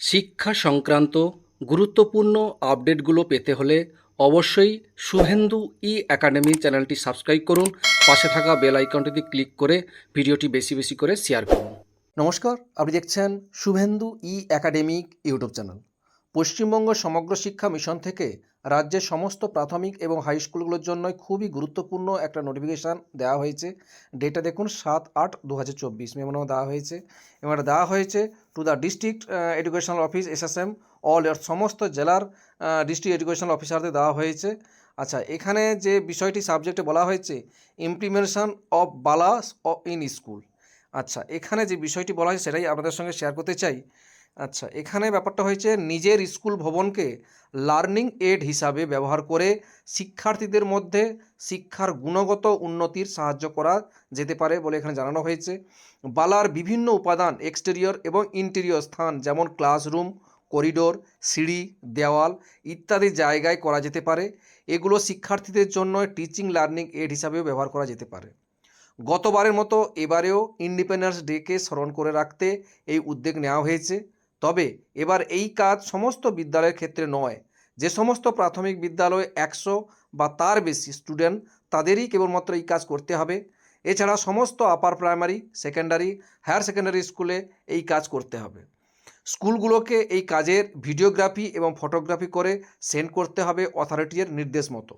শিক্ষা সংক্রান্ত গুরুত্বপূর্ণ আপডেটগুলো পেতে হলে অবশ্যই শুভেন্দু ই অ্যাকাডেমি চ্যানেলটি সাবস্ক্রাইব করুন। পাশে থাকা বেল আইকনটিতে ক্লিক করে ভিডিওটি বেশি বেশি করে শেয়ার করুন। নমস্কার, আপনি দেখছেন শুভেন্দু ই academic YouTube channel. Paschimbanga Samagra Shiksha mission থেকে রাজ্যের সমস্ত প্রাথমিক এবং হাই স্কুলগুলোর জন্য খুবই গুরুত্বপূর্ণ একটা নোটিফিকেশান দেওয়া হয়েছে। ডেটা দেখুন সাত আট দু হাজার চব্বিশ মেমো দেওয়া হয়েছে। এবং দেওয়া হয়েছে to the district educational office SSM all সমস্ত জেলার ডিস্ট্রিক্ট এডুকেশনাল অফিসারদের দেওয়া হয়েছে। আচ্ছা এখানে যে বিষয়টি সাবজেক্টে বলা হয়েছে ইমপ্লিমেন্টেশন অফ বালাস ইন স্কুল আচ্ছা এখানে যে বিষয়টি বলা হয়েছে, সেটাই আপনাদের সঙ্গে শেয়ার করতে চাই। আচ্ছা এখানে ব্যাপারটা হয়েছে নিজের স্কুল ভবনকে লার্নিং এড হিসাবে ব্যবহার করে শিক্ষার্থীদের মধ্যে শিক্ষার গুণগত উন্নতির সাহায্য করা যেতে পারে বলে এখানে জানানো হয়েছে। বালার বিভিন্ন উপাদান এক্সটেরিয়র এবং ইন্টেরিয়র স্থান যেমন ক্লাসরুম করিডোর সিঁড়ি, দেওয়াল ইত্যাদি জায়গায় করা যেতে পারে। এগুলো শিক্ষার্থীদের জন্য টিচিং লার্নিং এড হিসাবেও ব্যবহার করা যেতে পারে। গতবারের মতো এবারেও ইন্ডিপেন্ডেন্স ডেকে স্মরণ করে রাখতে এই উদ্যোগ নেওয়া হয়েছে। তবে এবার এই কাজ সমস্ত বিদ্যালয়ের ক্ষেত্রে নয়। যে সমস্ত প্রাথমিক বিদ্যালয়ে একশো বা তার বেশি স্টুডেন্ট তাদেরই কেবলমাত্র এই কাজ করতে হবে। এছাড়া সমস্ত upper primary secondary higher secondary স্কুলে এই কাজ করতে হবে। স্কুলগুলোকে এই কাজের ভিডিওগ্রাফি এবং ফটোগ্রাফি করে সেন্ড করতে হবে অথরিটির নির্দেশ মতো।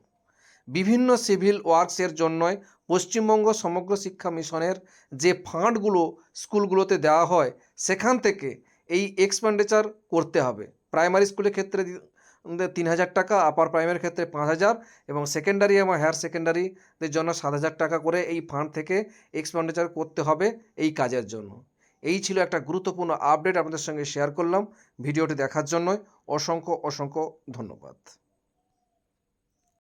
বিভিন্ন সিভিল ওয়ার্কসের জন্য পশ্চিমবঙ্গ সমগ্র শিক্ষা মিশনের যে ফান্ডগুলো স্কুলগুলোতে দেওয়া হয়, সেখান থেকে এই এক্সপেন্ডিচার করতে হবে। প্রাইমারি স্কুলের ক্ষেত্রে তিন হাজার টাকা আপার প্রাইমারির ক্ষেত্রে পাঁচ হাজার এবং সেকেন্ডারি এবং হায়ার সেকেন্ডারিদের জন্য সাত হাজার টাকা করে এই ফান্ড থেকে এক্সপেন্ডিচার করতে হবে এই কাজের জন্য। এই ছিল একটা গুরুত্বপূর্ণ আপডেট আপনাদের সঙ্গে শেয়ার করলাম। ভিডিওটি দেখার জন্য অসংখ্য অসংখ্য ধন্যবাদ।